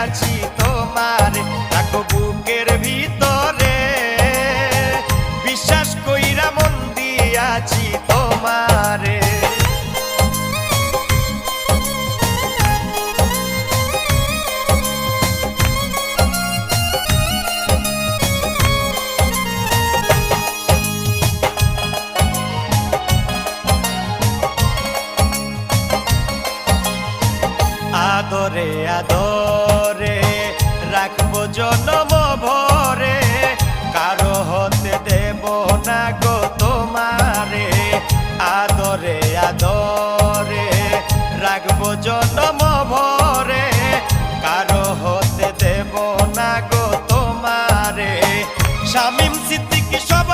আছি তোমার রাখো বুকের ভিতরে বিশ্বাস কইরা মন দিয়াছি তোমারে adore, adore. জনম ভরে, কারও হতে দেব না গো তোমারে, আদরে আদরে রাখব জনম ভরে, কারও হতে দেব না গো তোমারে স্বামী সিদ্দিক সব